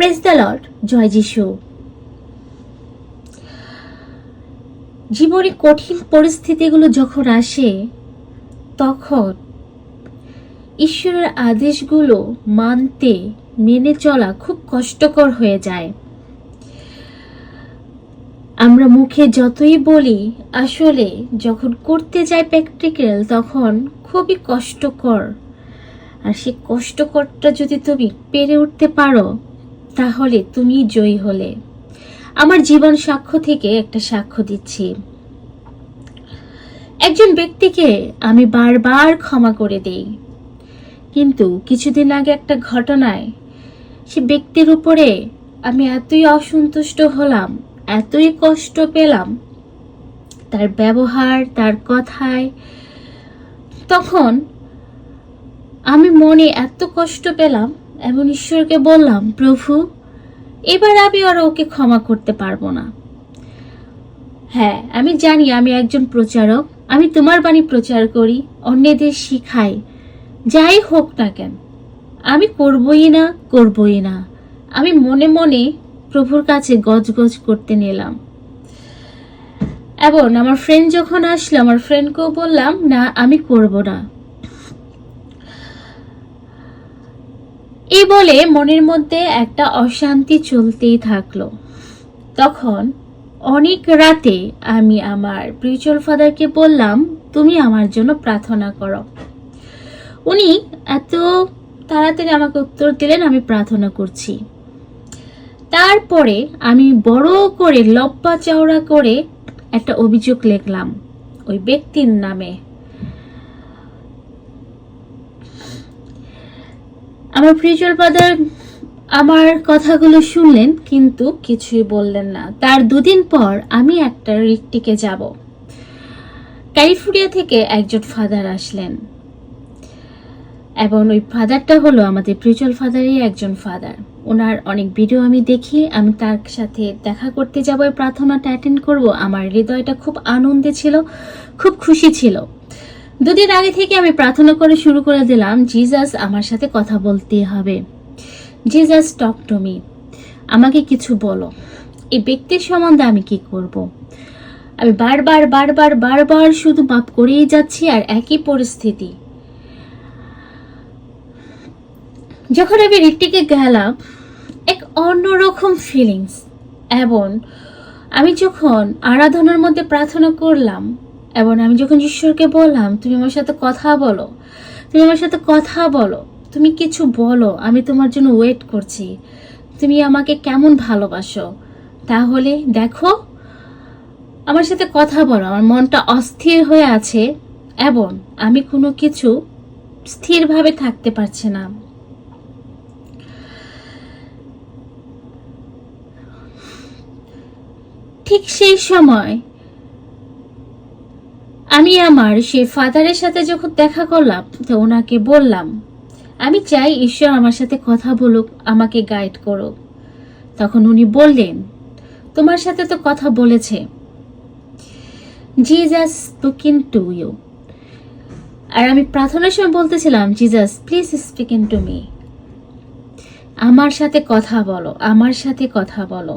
Press the Lord জয় যিশু। জীবনে কঠিন পরিস্থিতিগুলো যখন আসে, তখন ঈশ্বরের আদেশগুলো মানতে, মেনে চলা খুব কষ্টকর হয়ে যায়। আমরা মুখে যতই বলি, আসলে যখন করতে যাই প্র্যাকটিক্যাল তখন খুবই কষ্টকর। আর সেই কষ্টকরটা যদি তুমি পেরে উঠতে পারো তাহলে তুমি জয়ী হলে। আমার জীবন সাক্ষ্য থেকে একটা সাক্ষ্য দিচ্ছি। একজন ব্যক্তিকে আমি বারবার ক্ষমা করে দেই। কিন্তু কিছুদিন আগে একটা ঘটনায় সে ব্যক্তির উপরে আমি এতই অসন্তুষ্ট হলাম, এতই কষ্ট পেলাম, তার ব্যবহার, তার কথায়, তখন আমি মনে এত কষ্ট পেলাম এমন ঈশ্বরকে বললাম, প্রভু, এবার আমি আর ওকে ক্ষমা করতে পারব না। হ্যাঁ আমি জানি আমি একজন প্রচারক। আমি তোমার বাণী প্রচার করি, অন্যদের শিখাই। যাই হোক না কেন, আমি করবই না করবই না। আমি মনে মনে প্রভুর কাছে গজগজ করতে নিলাম। এবং আমার ফ্রেন্ড যখন আসলো, আমার ফ্রেন্ডকেও বললাম, না, আমি করব না। এই বলে মনের মধ্যে একটা অশান্তি চলতেই থাকল। তখন অনেক রাতে আমি আমার প্রিচুয়াল ফাদারকে বললাম, তুমি আমার জন্য প্রার্থনা করো। উনি এত তাড়াতাড়ি আমাকে উত্তর দিলেন, আমি প্রার্থনা করছি। তারপরে আমি বড় করে লব্বা চওড়া করে একটা অভিযোগ লিখলাম, ওই ব্যক্তির নামে। আমার প্রিচুয়াল ফাদার আমার কথাগুলো শুনলেন, কিন্তু কিছুই বললেন না। তার দুদিন পর আমি একটা রিকটিকে যাব। ক্যালিফোর্নিয়া থেকে একজন ফাদার আসলেন। এবং ওই ফাদারটা হলো আমাদের প্রিচুয়াল ফাদারই একজন ফাদার। ওনার অনেক ভিডিও আমি দেখি, আমি তার সাথে দেখা করতে যাব। প্রার্থনাটা অ্যাটেন্ড করব। আমার হৃদয়টা খুব আনন্দে ছিল, খুব খুশি ছিল। দুদিন আগে থেকে আমি প্রার্থনা করে শুরু করে দিলাম, জিজাস, আমার সাথে কথা বলতে হবে। Jesus, talk to me. আমাকে কিছু বলো। এই ব্যক্তির সম্বন্ধে আমি কি করব। আমি বারবার বারবার বারবার শুধু মাপ করেই যাচ্ছি আর একই পরিস্থিতি। যখন আমি রিকটিকে গেলাম, এক অন্যরকম ফিলিংস এবং আমি যখন আরাধনার মধ্যে প্রার্থনা করলাম এবং আমি যখন ঈশ্বরকে বললাম, তুমি আমার সাথে কথা বলো, তুমি আমার সাথে কথা বলো, তুমি কিছু বলো, আমি তোমার জন্য ওয়েট করছি, তুমি আমাকে কেমন ভালোবাসো, তাহলে দেখো, আমার সাথে কথা বলো, আমার মনটা অস্থির হয়ে আছে এবং আমি কোনো কিছু স্থিরভাবে থাকতে পারছি না। ঠিক সেই সময় আমি আমার সে ফাদারের সাথে যখন দেখা করলাম, তো ওনাকে বললাম, আমি চাই ঈশ্বর আমার সাথে কথা বলুক, আমাকে গাইড করুক। তখন উনি বললেন, তোমার সাথে তো কথা বলেছে। জিজাস স্পিকিং টু ইউ আর আমি প্রার্থনার সময় বলতেছিলাম Jesus please speaking to me আমার সাথে কথা বলো, আমার সাথে কথা বলো।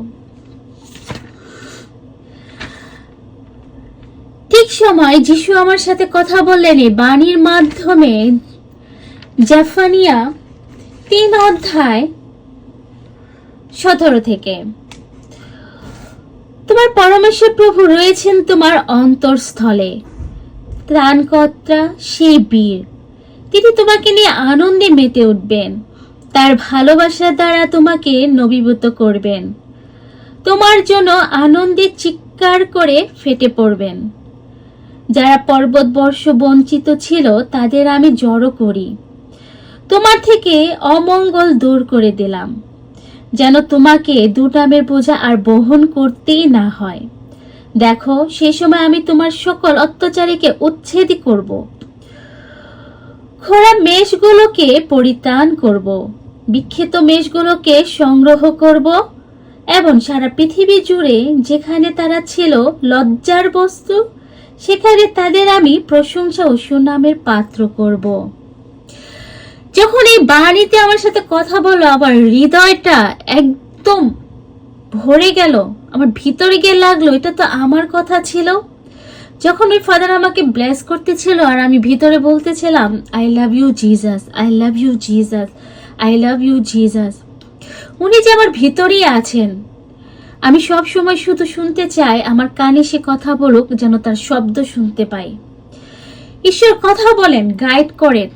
ঠিক সময় যিশু আমার সাথে কথা বললেন এই বাণীর মাধ্যমে। জাফানিয়া তিন অধ্যায় সতেরো থেকে। তোমার পরমেশ্বর প্রভু রয়েছেন তোমার অন্তরস্থলে। ত্রাণকর্তা সেই বীর। তিনি তোমাকে নিয়ে আনন্দে মেতে উঠবেন। তার ভালোবাসার দ্বারা তোমাকে নবীভূত করবেন। তোমার জন্য আনন্দে চিৎকার করে ফেটে পড়বেন। যারা পর্বতবর্ষ বঞ্চিত ছিল, তাদের আমি জড়ো করি। তোমার থেকে অমঙ্গল দূর করে দিলাম, যেন তোমাকে দুটামের বোঝা আর বহন করতেই না হয়। দেখো, সে সময় আমি তোমার সকল অত্যাচারীকে উচ্ছেদ করব। খোড়া মেষগুলোকে পরিত্রাণ করব বিক্ষিত মেষগুলোকে সংগ্রহ করব, এবং সারা পৃথিবী জুড়ে যেখানে তারা ছিল লজ্জার বস্তু সেখানে তাদের আমি প্রশংসা ও সুনামের পাত্র করব। যখন এই বাণীতে আমার সাথে কথা বলো, আমার হৃদয়টা একদম ভরে গেল, আমার ভিতরে গিয়ে লাগল, এটা তো আমার কথা ছিল। যখন ওই ফাদার আমাকে ব্লেস করতেছিল আর আমি ভিতরে বলতেছিলাম I love you Jesus I love you Jesus I love you Jesus উনি যে আমার ভিতরেই আছেন। আমি সব সময় শুধু শুনতে চাই, আমার কানে সে কথা বলুক যেন তার শব্দ শুনতে পাই। ঈশ্বর কথা বলেন গাইড করেন।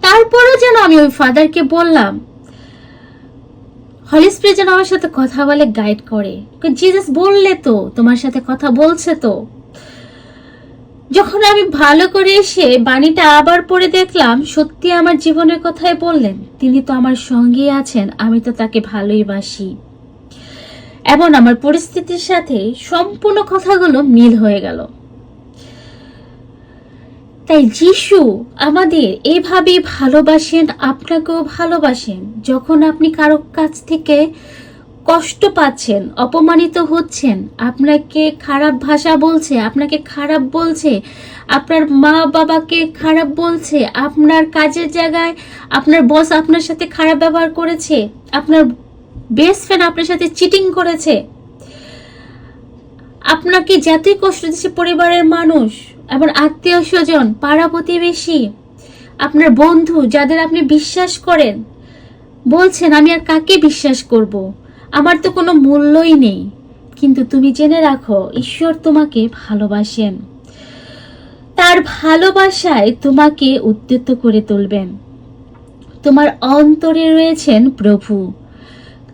তারপরও যেন আমি ওই ফাদারকে বললাম হলি স্প্রিট যেন আমার সাথে কথা বলে গাইড করে। জিজাস বললে তো, তোমার সাথে কথা বলছে তো। যখন আমি ভালো করে এসে বাণীটা আবার পড়ে দেখলাম, সত্যি আমার জীবনের কথাই বললেন, তিনি তো আমার সঙ্গে আছেন, আমি তো তাকে ভালোই বাসি। এবং আমার পরিস্থিতির সাথে সম্পূর্ণ কথাগুলো মিল হয়ে গেল। তাই যিশু আমাদের এইভাবেই ভালোবাসেন, আপনাকেও ভালোবাসেন। যখন আপনি কারও কাছ থেকে কষ্ট পাচ্ছেন, অপমানিত হচ্ছেন, আপনাকে খারাপ ভাষা বলছে, আপনাকে খারাপ বলছে, আপনার মা বাবাকে খারাপ বলছে, আপনার কাজের জায়গায় আপনার বস আপনার সাথে খারাপ ব্যবহার করেছে, আপনার বেস্ট ফ্রেন্ড আপনার সাথে চিটিং করেছে। আপনাকে যতই কষ্ট দিচ্ছে পরিবারের মানুষ এবং আত্মীয় স্বজন, পাড়া প্রতিবেশী, আপনার বন্ধু, যাদের আপনি বিশ্বাস করেন। বলছেন, আমি আর কাকে বিশ্বাস করব? আমার তো কোনো মূল্যই নেই। কিন্তু তুমি জেনে রাখো, ঈশ্বর তোমাকে ভালোবাসেন। তার ভালোবাসায় তোমাকে উদ্যত করে তুলবেন। তোমার অন্তরে রয়েছেন প্রভু।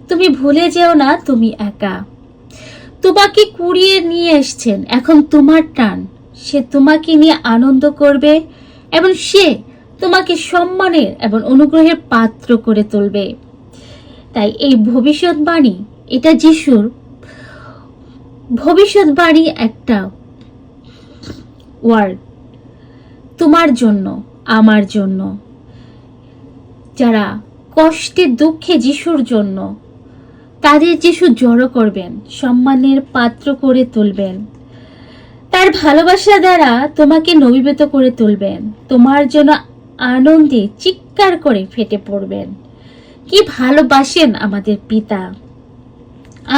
তুমি ভুলে যেও না তুমি একা। তোমাকে কুড়িয়ে নিয়ে এসছেন, এখন তোমার টান। সে তোমাকে নিয়ে আনন্দ করবে এবং সে তোমাকে সম্মানের এবং অনুগ্রহের পাত্র করে তুলবে। তাই এই ভবিষ্যৎবাণী এটা যিশুর ভবিষ্যৎবাণী একটা ওয়ার্ড তোমার জন্য, আমার জন্য। যারা কষ্টে দুঃখে যিশুর জন্য তাদের যিশু জড়ো করবেন, সম্মানের পাত্র করে তুলবেন। তার ভালোবাসা দ্বারা তোমাকে নবীবেত করে তুলবেন। তোমার জন্য আনন্দে চিৎকার করে ফেটে পড়বেন। কি ভালোবাসেন আমাদের পিতা।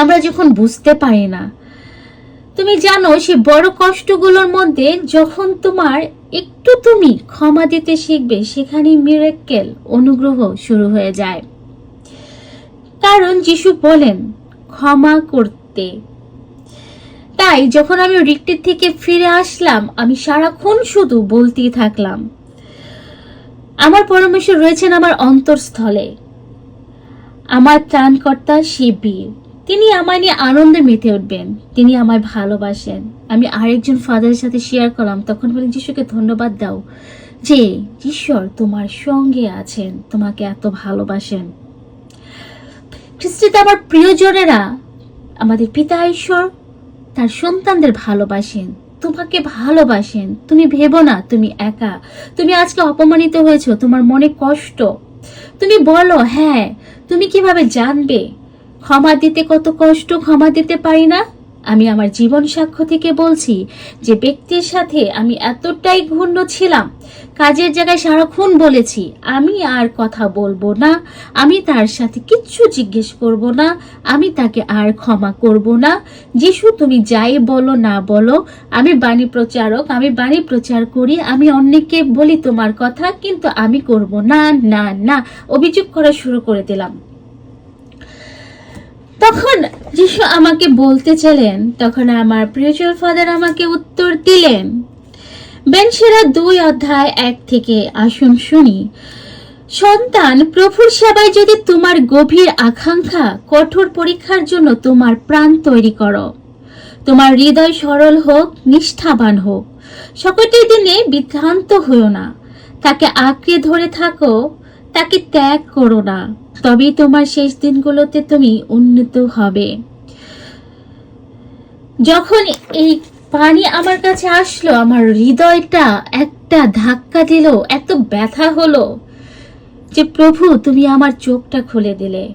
আমরা যখন বুঝতে পারি না, তুমি জানো সে বড় কষ্টগুলোর মধ্যে যখন তোমার একটু তুমি ক্ষমা দিতে শিখবে, সেখানেই মিরাক্কেল অনুগ্রহ শুরু হয়ে যায়। কারণ যিশু বলেন, ক্ষমা করতে। তাই যখন আমি রিক্টির থেকে ফিরে আসলাম, আমি সারাক্ষণ শুধু বলতেই থাকলাম, আমার পরমেশ্বর রয়েছেন আমার অন্তরস্থলে। আমার ত্রাণকর্তা সে তিনি আমায় নিয়ে আনন্দে মেতে উঠবেন। তিনি আমায় ভালোবাসেন। আমি আরেকজন ফাদারের সাথে শেয়ার করলাম। তখন বলেন যিশুকে ধন্যবাদ দাও যে ঈশ্বর তোমার সঙ্গে আছেন। তোমাকে এত ভালোবাসেন। খ্রিস্টিতে আমার প্রিয়জনেরা। আমাদের পিতা ঈশ্বর তার সন্তানদের ভালোবাসেন, তোমাকে ভালোবাসেন। তুমি ভেবো না, তুমি একা। তুমি আজকে অপমানিত হয়েছো, তোমার মনে কষ্ট। তুমি বলো হ্যাঁ তুমি কীভাবে জানবে? ক্ষমা দিতে কত কষ্ট, ক্ষমা দিতে পারি না? আমি আমার জীবন সাক্ষ্য থেকে বলছি যে ব্যক্তির সাথে আমি এতটাই ঘূর্ণ ছিলাম, কাজের জায়গায় সারাক্ষণ বলেছি, আমি আর কথা বলব না, আমি তার সাথে কিচ্ছু জিজ্ঞেস করব না, আমি তাকে আর ক্ষমা করব না। যিশু, তুমি যাই বলো না বলো, আমি বাণী প্রচারক, আমি বাণী প্রচার করি, আমি অন্যকে বলি তোমার কথা, কিন্তু আমি করব না না না, অভিযোগ করা শুরু করে দিলাম। তখন যিশু আমাকে বলতে চলেন তখন আমার প্রিয়চল ফাদার আমাকে উত্তর দিলেন। বেনসেরা দুই অধ্যায় এক থেকে আসুন শুনি। সন্তান, প্রভুর সেবায় যদি তোমার গভীর আকাঙ্ক্ষা, কঠোর পরীক্ষার জন্য তোমার প্রাণ তৈরি করো। তোমার হৃদয় সরল হোক, নিষ্ঠাবান হোক। সকলটি দিনে বিভ্রান্ত হইও না। তাকে আঁকড়ে ধরে থাকো তাকে ত্যাগ করো না। তবেই তোমার শেষ দিনগুলোতে তুমি উন্নত হবে। যখন এই পানি আমার কাছে আসলো, আমার হৃদয়টা একটা ধাক্কা দিল, এত ব্যথা হলো যে প্রভু, তুমি আমার চোখটা খুলে দিলে।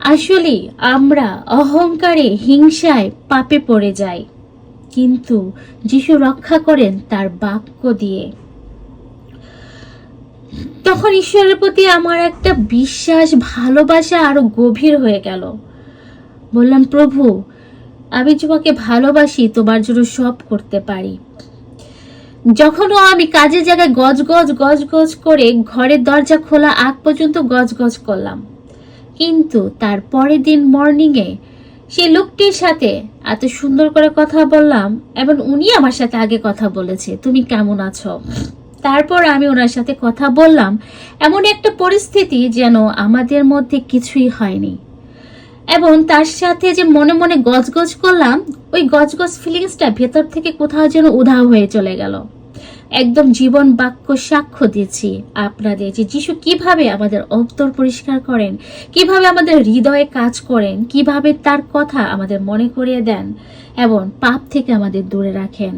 আসলে আমরা অহংকারে, হিংসায় পাপে পড়ে যাই। কিন্তু যিশু রক্ষা করেন তার বাক্য দিয়ে। তখন ঈশ্বরের প্রতি আমার একটা বিশ্বাস, ভালোবাসা আরও গভীর হয়ে গেল। বললাম, প্রভু, আমি তোমাকে ভালোবাসি, তোমার জন্য সব করতে পারি। যখনও আমি কাজের জায়গায় গজ গজ গজ গজ করে ঘরের দরজা খোলা আগ পর্যন্ত গজ গজ করলাম। কিন্তু তার পরের দিন মর্নিংয়ে সেই লোকটির সাথে এত সুন্দর করে কথা বললাম এবং উনি আমার সাথে আগে কথা বলেছে। তুমি কেমন আছো? তারপর আমি ওনার সাথে কথা বললাম। এমন একটা পরিস্থিতি যেন আমাদের মধ্যে কিছুই হয়নি। এবং তার সাথে যে মনে মনে গজগজ করলাম, ওই গজগজ ফিলিংসটা ভেতর থেকে কোথাও যেন উধাও হয়ে চলে গেল। একদম জীবন বাক্য সাক্ষ্য দিচ্ছি আপনাদের যে যিশু কীভাবে আমাদের অন্তর পরিষ্কার করেন, কীভাবে আমাদের হৃদয়ে কাজ করেন, কীভাবে তার কথা আমাদের মনে করিয়ে দেন এবং পাপ থেকে আমাদের দূরে রাখেন।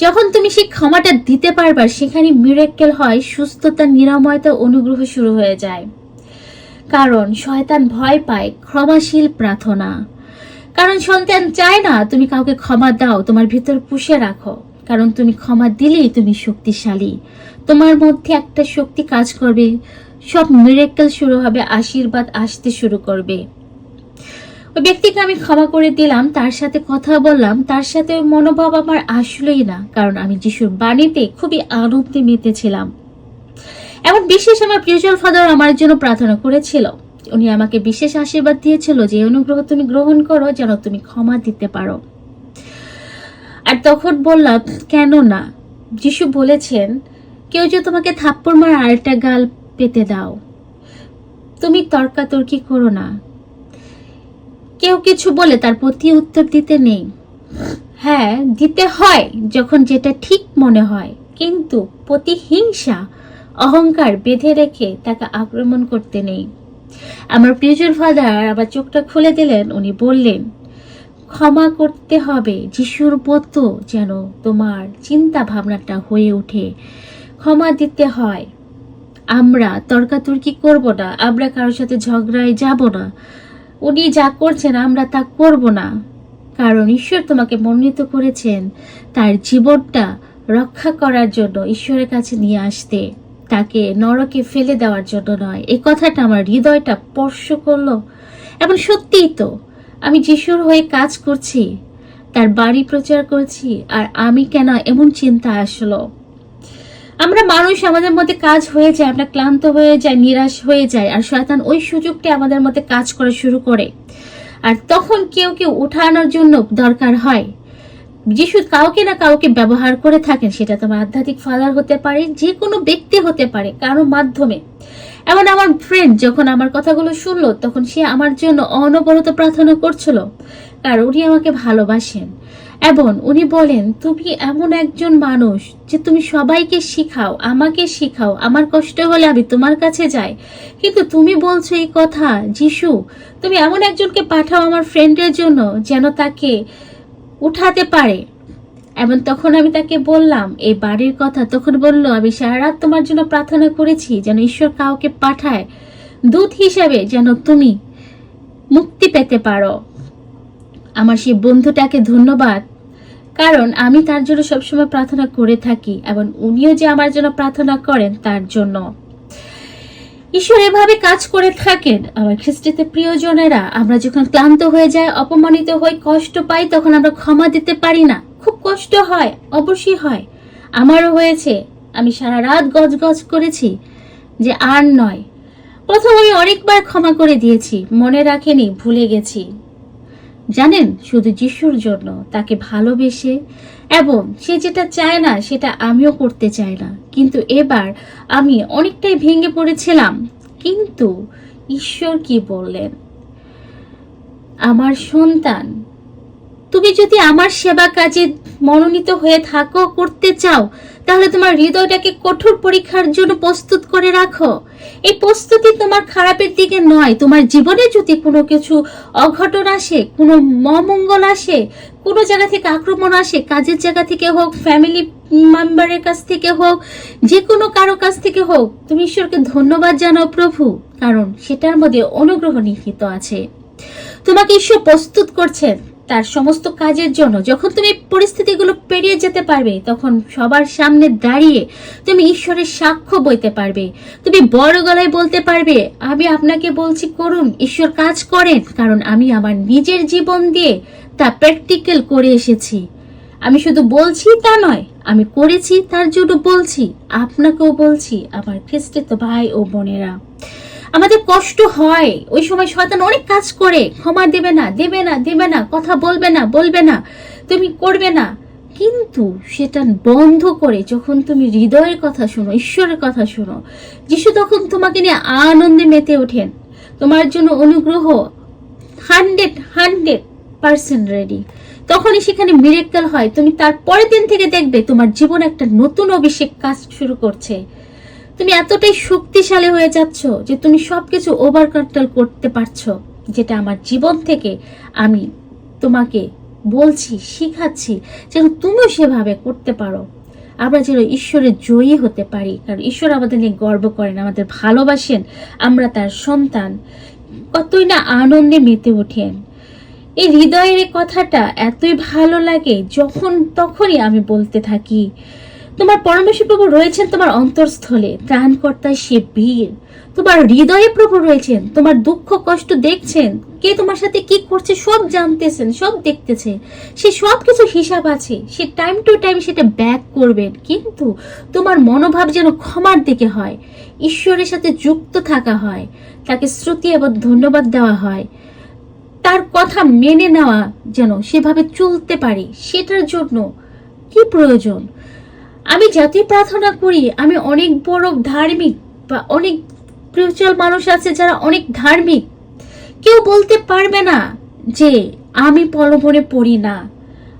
যখন তুমি সেই ক্ষমাটা দিতে পারবা, সেখানে মিরেক্কেল হয়, সুস্থতা, নিরাময়তা, অনুগ্রহ শুরু হয়ে যায়। কারণ শয়তান ভয় পায় ক্ষমাশীল প্রার্থনা। কারণ সন্তান চায় না, তুমি কাউকে ক্ষমা দাও, তোমার ভিতর পুষে রাখো। কারণ তুমি ক্ষমা দিলেই তুমি শক্তিশালী। তোমার মধ্যে একটা শক্তি কাজ করবে, সব মিরেক্কেল শুরু হবে, আশীর্বাদ আসতে শুরু করবে। ওই ব্যক্তিকে আমি ক্ষমা করে দিলাম, তার সাথে কথা বললাম, তার সাথে মনোভাব আমার আসলেই না, কারণ আমি যিশুর বাণীতে খুবই আনন্দে মেতেছিলাম এমন বিশেষ আমার প্রিয়জল ফাদার আমার জন্য প্রার্থনা করেছিল। উনি আমাকে বিশেষ আশীর্বাদ দিয়েছিল যে অনুগ্রহ তুমি গ্রহণ করো, যেন তুমি ক্ষমা দিতে পারো। আর তখন বললাম, কেন না? যিশু বলেছেন, কেউ যে তোমাকে থাপ্পড় মার আরেকটা গাল পেতে দাও, তুমি তর্কাতর্কি করো না। কেউ কিছু বলে তার প্রতি উত্তর দিতে নেই। হ্যাঁ দিতে হয় যখন যেটা ঠিক মনে হয়, কিন্তু প্রতিহিংসা, অহংকার বেঁধে রেখে তাকে আক্রমণ করতে নেই। আমার প্রিয়জন ফাদার আবার চোখটা খুলে দিলেন, উনি বললেন, ক্ষমা করতে হবে, যিশুর মতো যেন তোমার চিন্তা ভাবনাটা হয়ে ওঠে। ক্ষমা দিতে হয়। আমরা তর্কাতর্কি করব না, আমরা কারোর সাথে ঝগড়ায় যাব না। উনি যা করছেন, আমরা তা করব না। কারণ ঈশ্বর তোমাকে মনোনীত করেছেন। তার জীবনটা রক্ষা করার জন্য ঈশ্বরের কাছে নিয়ে আসতে। তাকে নরকে ফেলে দেওয়ার জন্য নয়। এই কথাটা আমার হৃদয়টা স্পর্শ করল। এবং সত্যিই তো, আমি যিশুর হয়ে কাজ করছি, তার বাড়ি প্রচার করছি, আর আমি কেন এমন চিন্তা আসলো? আমরা মানুষ আমাদের মধ্যে কাজ হয়ে যায়, আমরা ক্লান্ত হয়ে যাই, নিরাশ হয়ে যায় আর শয়তান ওই সুযোগটি আমাদের মধ্যে কাজ করা শুরু করে। আর তখন কেউ কেউ উঠানোর জন্য দরকার হয়। যিশু কাউকে না কাউকে ব্যবহার করে থাকেন, সেটা তোমার আধ্যাত্মিক ফাদার হতে পারে যে কোনো ব্যক্তি হতে পারে, কারও মাধ্যমে। এমন আমার ফ্রেন্ড যখন আমার কথাগুলো শুনলো, তখন সে আমার জন্য অনবরত প্রার্থনা করছিল। কারণ উনি আমাকে ভালোবাসেন। এবং উনি বলেন, তুমি এমন একজন মানুষ যে তুমি সবাইকে শিখাও, আমাকে শিখাও। আমার কষ্ট হলে আমি তোমার কাছে যাই। কিন্তু তুমি বলছো এই কথা, যিশু, তুমি এমন একজনকে পাঠাও আমার ফ্রেন্ডের জন্য যেন তাকে উঠাতে পারে। এবং তখন আমি তাকে বললাম, এই বাড়ির কথা। তখন বলল, আমি সারা রাত তোমার জন্য প্রার্থনা করেছি যেন ঈশ্বর কাউকে পাঠায়। দূত হিসাবে যেন তুমি মুক্তি পেতে পারো। আমার সেই বন্ধুটাকে ধন্যবাদ। কারণ আমি তার জন্য সবসময় প্রার্থনা করে থাকি এবং উনিও যে আমার জন্য প্রার্থনা করেন তার জন্য। ঈশ্বর এভাবে কাজ করে থাকেন। আমার খ্রিস্টিতে প্রিয়জনেরা, আমরা যখন ক্লান্ত হয়ে যায় অপমানিত হই, কষ্ট পাই, তখন আমরা ক্ষমা দিতে পারি না। খুব কষ্ট হয়, অবশ্যই হয়। আমারও হয়েছে। আমি সারা রাত গজ গজ করেছি যে আর নয়। প্রথম অনেকবার ক্ষমা করে দিয়েছি। মনে রাখেনি, ভুলে গেছি। জানেন, শুধু যিশুর জন্য তাকে ভালোবেসে এবং সে যেটা চায় না, সেটা আমিও করতে চাই না। কিন্তু এবার আমি অনেকটাই ভেঙে পড়েছিলাম। কিন্তু ঈশ্বর কি বললেন? আমার সন্তান, তুমি যদি আমার সেবা কাজে মনোনীত হয়ে থাকো, করতে চাও তাহলে তোমার হৃদয়টাকে কঠোর পরীক্ষার জন্য প্রস্তুত করে রাখো। এই প্রস্তুতি তোমার খারাপের দিকে নয়, তোমার জীবনে যদি কোনো কিছু অঘটন আসে, কোনো মমঙ্গল আসে, কোনো জায়গা থেকে আক্রমণ আসে, কাজের জায়গা থেকে হোক ফ্যামিলি মেম্বারের কাছ থেকে হোক যে কোনো কারও কাছ থেকে হোক, তুমি ঈশ্বরকে ধন্যবাদ জানাও প্রভু, কারণ সেটার মধ্যে অনুগ্রহ নিহিত আছে। তোমাকে ঈশ্বর প্রস্তুত করছেন। তার সমস্ত কাজের জন্য, যখন তুমি পরিস্থিতিগুলো পেরিয়ে যেতে পারবে, তখন সবার সামনে দাঁড়িয়ে তুমি ঈশ্বরের সাক্ষ্য বইতে পারবে। তুমি বড় গলায় বলতে পারবে, আমি আপনাকে বলছি, করুন, ঈশ্বর কাজ করেন, কারণ আমি আমার নিজের জীবন দিয়ে তা প্র্যাকটিক্যাল করে এসেছি। আমি শুধু বলছি তা নয়, আমি করেছি, তার জন্য বলছি, আপনাকেও বলছি, আমার খ্রিস্টিত ভাই ও বোনেরা। আমাদের কষ্ট হয়। ওই সময় শয়তান অনেক কাজ করে। ক্ষমা দেবে না দেবে না দেবে না, কথা বলবে না বলবে না, তুমি করবে না। কিন্তু সেটা বন্ধ করে যখন তুমি হৃদয়ের কথা শোনো, ঈশ্বরের কথা শোনো, যিশু তখন তোমাকে নিয়ে আনন্দে মেতে ওঠেন। তোমার জন্য অনুগ্রহ হান্ড্রেড হান্ড্রেড পার্সেন্ট রেডি। তখনই সেখানে মিরেক্কেল হয়। তুমি তার পরের দিন থেকে দেখবে তোমার জীবন একটা নতুন অভিষেক কাজ শুরু করছে। তুমি এতটাই শক্তিশালী হয়ে যাচ্ছ যে তুমি সবকিছু ওভার কন্ট্রোল করতে পারছ, যেটা আমার জীবন থেকে আমি তোমাকে বলছি, শিখাচ্ছি যেন তুমিও সেভাবে করতে পারো। আমরা যেন ঈশ্বরের জয়ী হতে পারি, কারণ ঈশ্বর আমাদের নিয়ে গর্ব করেন, আমাদের ভালোবাসেন, আমরা তার সন্তান। কতই না আনন্দে মেতে ওঠেন। এই হৃদয়ের কথাটা এতই ভালো লাগে যখন তখনই আমি বলতে থাকি তোমার পরমেশ্বর প্রভু রয়েছেন তোমার অন্তরস্থলে ত্রাণকর্তা সে বীর। তোমার হৃদয়ে প্রভু রয়েছেন, তোমার দুঃখ কষ্ট দেখছেন। কে তোমার সাথে কি করছে সব জানতেছেন, সব দেখতেছে। সে সব কিছু হিসাব আছে, সে টাইম টু টাইম সেটা ব্যাক করবেন। কিন্তু তোমার মনোভাব যেন ক্ষমার দিকে হয়, ঈশ্বরের সাথে যুক্ত থাকা হয়, তাকে শ্রুতি এবং ধন্যবাদ দেওয়া হয়। তার কথা মেনে নেওয়া যেন সেভাবে চলতে পারে, সেটার জন্য কি প্রয়োজন? আমি জাতি প্রার্থনা করি, আমি অনেক বড় ধার্মিক বা অনেক স্পিরিচুয়াল মানুষ আছে যারা অনেক ধার্মিক। কেউ বলতে পারবে না যে আমি পলবনে পড়ি না।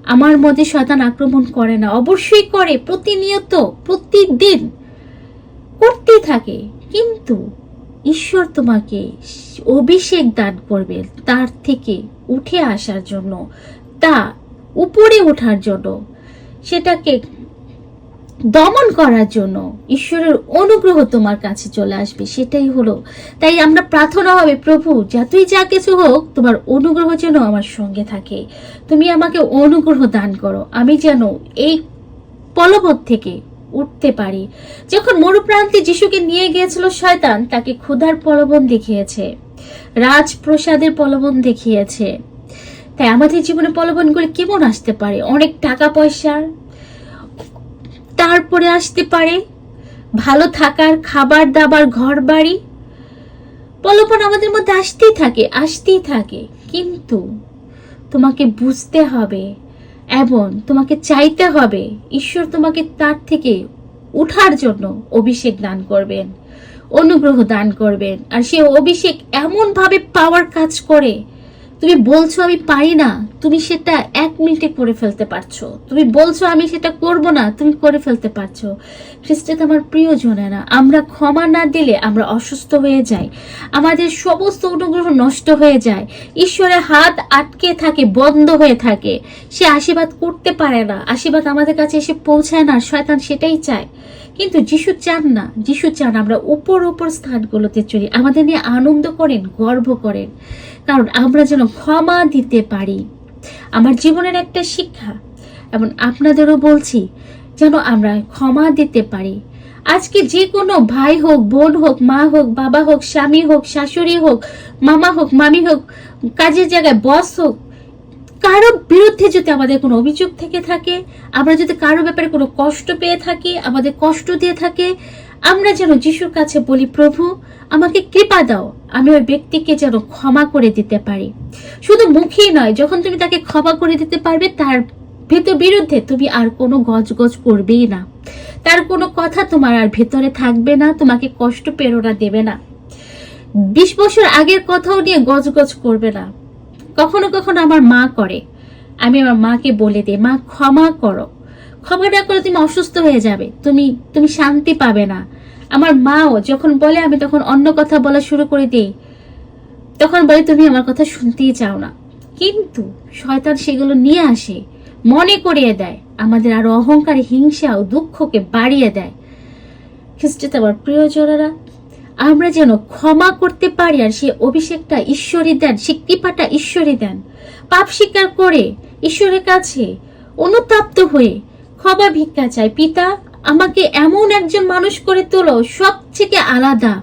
আমার মধ্যে শয়তান আক্রমণ করে না। অবশ্যই করে, প্রতিনিয়ত, প্রতিদিন করতেই থাকে। কিন্তু ঈশ্বর তোমাকে অভিষেক দান করবে তার থেকে উঠে আসার জন্য, তা উপরে ওঠার জন্য। সেটাকে দমন করার জন্য ঈশ্বরের অনুগ্রহ তোমার কাছে চলে আসবে, সেটাই হলো। তাই আমরা প্রার্থনা হবে, প্রভু, যতই যা কিছু হোক, তোমার অনুগ্রহ যেন আমার সঙ্গে থাকে। তুমি আমাকে অনুগ্রহ দান করো। আমি যেন এই পলবত থেকে উঠতে পারি। যখন মরুপ্রান্তে যিশুকে নিয়ে গিয়েছিল শয়তান, তাকে ক্ষুধার প্রলোভন দেখিয়েছে, রাজপ্রসাদের প্রলোভন দেখিয়েছে। তাই আমাদের জীবনে প্রলোভনগুলো কেমন আসতে পারে? অনেক টাকা পয়সার তারপরে আসতে পারে। ভালো থাকার খাবার দাবার ঘর বাড়ি প্রলোভন আমাদের মধ্যে আসতেই থাকে আসতেই থাকে। কিন্তু তোমাকে বুঝতে হবে এবং তোমাকে চাইতে হবে ঈশ্বর তোমাকে তার থেকে উঠার জন্য অভিষেক দান করবেন, অনুগ্রহ দান করবেন। আর সে অভিষেক এমন ভাবে পাওয়ার কাজ করে তুমি বলছো আমি পারি না, তুমি সেটা এক মিনিটে করে ফেলতে পারছ। তুমি বলছো আমি সেটা করব না, তুমি করে ফেলতে পারছ। খ্রিস্টান আমার প্রিয়জনেরা আমরা ক্ষমা না দিলে আমরা অসুস্থ হয়ে যাই। আমাদের সমস্ত অনুগ্রহ নষ্ট হয়ে যায়। ঈশ্বরের হাত আটকে থাকে, বন্ধ হয়ে থাকে। সে আশীর্বাদ করতে পারে না, আশীর্বাদ আমাদের কাছে এসে পৌঁছায় না, শয়তান সেটাই চায়। কিন্তু যিশু চান না, যিশু চান আমরা উপর উপর স্থানগুলোতে চলি, আমাদের নিয়ে আনন্দ করেন, গর্ব করেন। কারণ আমরা যেন ক্ষমা দিতে পারি। আমার জীবনের একটা শিক্ষা, এবং আপনাদেরও বলছি, যেন আমরা ক্ষমা দিতে পারি। আজকে যে কোনো ভাই হোক, বোন হোক, মা হোক, বাবা হোক, স্বামী হোক, শাশুড়ি হোক, মামা হোক, মামি হোক, কাজের জায়গায় বস হোক কারও বিরুদ্ধে যদি আমাদের কোনো অভিযোগ থেকে থাকে, আমরা যদি কারও ব্যাপারে কোনো কষ্ট পেয়ে থাকি, আমাদের কষ্ট দিয়ে থাকে, আমরা যেন যিশুর কাছে বলি, প্রভু, আমাকে কৃপা দাও, আমি ওই ব্যক্তিকে যেন ক্ষমা করে দিতে পারি। শুধু মুখেই নয়, যখন তুমি তাকে ক্ষমা করে দিতে পারবে, তার ভেতর বিরুদ্ধে তুমি আর কোনো গজগজ করবেই না। তার কোনো কথা তোমার আর ভেতরে থাকবে না, তোমাকে কষ্ট, প্রেরণা দেবে না। বিশ বছর আগের কথাও নিয়ে গজগজ করবে না। কখনো কখনো আমার মা করে। আমি আমার মাকে বলে দিই, মা, ক্ষমা করো। ক্ষমা না করে তুমি অসুস্থ হয়ে যাবে। তুমি তুমি শান্তি পাবে না। আমার মাও যখন বলে, আমি তখন অন্য কথা বলা শুরু করে দিই। তখন বলে, তুমি আমার কথা শুনতেই চাও না। কিন্তু শয়তান সেগুলো নিয়ে আসে, মনে করিয়ে দেয়। আমাদের আরও অহংকার, হিংসা ও দুঃখকে বাড়িয়ে দেয়। খ্রিস্টতে আমার প্রিয়জনেরা আমরা যেন ক্ষমা করতে পারি আর সেই অভিষেকটা ঈশ্বরই দেন সেই কৃপাটা ঈশ্বরই দেন। পাপ স্বীকার করে ঈশ্বরের কাছে অনুতাপ্ত হয়ে ক্ষমা ভিক্ষা চাই। পিতা, আমাকে এমন একজন মানুষ করে তোলো সব থেকে আলাদা,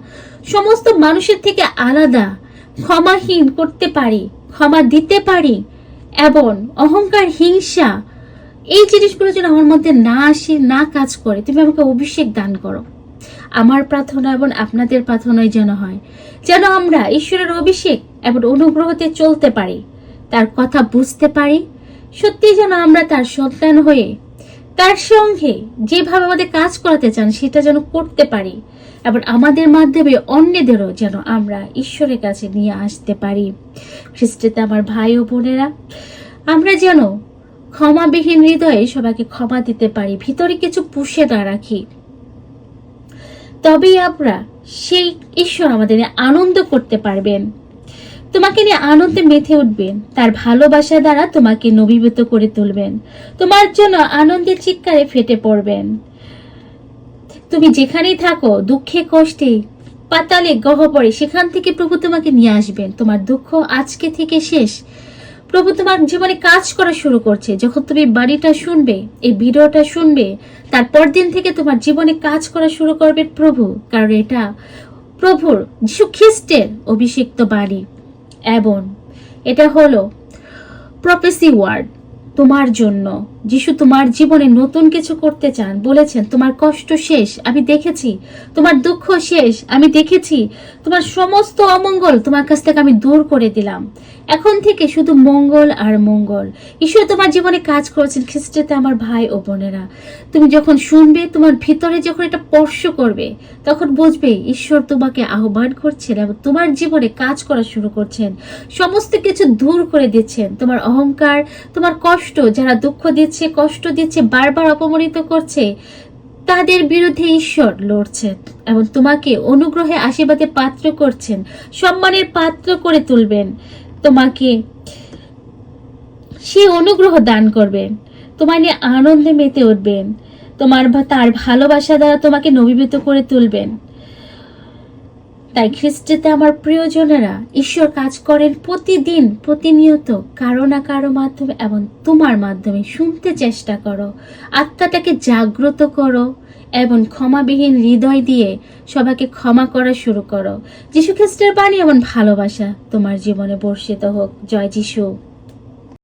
সমস্ত মানুষের থেকে আলাদা ক্ষমাহীন করতে পারি, ক্ষমা দিতে পারি এবং অহংকার, হিংসা, এই জিনিসগুলো যেন আমার মধ্যে না আসে, না কাজ করে। তুমি আমাকে অভিষেক দান করো। আমার প্রার্থনা এবং আপনাদের প্রার্থনাই যেন হয়। যেন আমরা ঈশ্বরের অভিষেক এবং অনুগ্রহতে চলতে পারি, তার কথা বুঝতে পারি। সত্যি যেন আমরা তার সন্তান হয়ে, তার সঙ্গে যেভাবে আমাদের কাজ করাতে চান, সেটা যেন করতে পারি এবং আমাদের মাধ্যমে অন্যদেরও যেন আমরা ঈশ্বরের কাছে নিয়ে আসতে পারি। খ্রিস্টিতে আমার ভাই ও বোনেরা, আমরা যেন ক্ষমাবিহীন হৃদয়ে সবাইকে ক্ষমা দিতে পারি, ভিতরে কিছু পুষে না রাখি। তবেই আমরা সেই ঈশ্বর আমাদের আনন্দ করতে পারবেন। তোমাকে নিয়ে আনন্দে মেতে উঠবেন তার ভালোবাসা দ্বারা তোমাকে নবীভূত করে তুলবেন। তোমার জন্য আনন্দের চিৎকারে ফেটে পড়বেন। তুমি যেখানেই থাকো, দুঃখে, কষ্টে, পাতালে গহ্বরে সেখান থেকে প্রভু তোমাকে নিয়ে আসবেন। তোমার দুঃখ আজকে থেকে শেষ। প্রভু তোমার জীবনে কাজ করা শুরু করছে। যখন তুমি বাড়িটা শুনবে, এই ভিডিওটা শুনবে তারপর দিন থেকে তোমার জীবনে কাজ করা শুরু করবে প্রভু, কারণ এটা প্রভুর খ্রিস্টের অভিষিক্ত বাড়ি এবং এটা হলো প্রফেসি ওয়ার্ড তোমার জন্য। যিশু তোমার জীবনে নতুন কিছু করতে চান, বলেছেন, তোমার কষ্ট শেষ, আমি দেখেছি। তোমার দুঃখ শেষ, আমি দেখেছি। তোমার সমস্ত অমঙ্গল তোমার কাছ থেকে আমি দূর করে দিলাম। এখন থেকে শুধু মঙ্গল আর মঙ্গল। ঈশ্বর তোমার জীবনে কাজ করেছেন, খ্রিস্টেতে আমার ভাই ও বোনেরা। তুমি যখন শুনবে, তোমার ভিতরে যখন এটা স্পর্শ করবে, তখন বুঝবে, ঈশ্বর তোমাকে আহ্বান করছেন এবং তোমার জীবনে কাজ করা শুরু করছেন। সমস্ত কিছু দূর করে দিচ্ছেন। তোমার অহংকার, তোমার কষ্ট, যারা দুঃখ দিচ্ছে কষ্ট দিচ্ছে, বারবার অপমানিত করছে, তাদের বিরুদ্ধে ঈশ্বর লড়ছেন এবং তোমাকে অনুগ্রহে আশীর্বাদে পাত্র করছেন, সম্মানের পাত্র করে তুলবেন। তোমাকে সে অনুগ্রহ দান করবেন তোমার নিয়ে আনন্দে মেতে উঠবেন, তোমার তার ভালোবাসা দ্বারা তোমাকে নবীভূত করে তুলবেন। তাই খ্রিস্টেতে আমার প্রিয়জনেরা ঈশ্বর কাজ করেন প্রতিদিন, প্রতিনিয়ত, কারও না কারও মাধ্যমে এবং তোমার মাধ্যমে। শুনতে চেষ্টা করো, আত্মাটাকে জাগ্রত করো এবং ক্ষমাবিহীন হৃদয় দিয়ে সবাইকে ক্ষমা করা শুরু করো। যীশু খ্রিস্টের বাণী এমন ভালোবাসা তোমার জীবনে বর্ষিত হোক। জয় যিশু।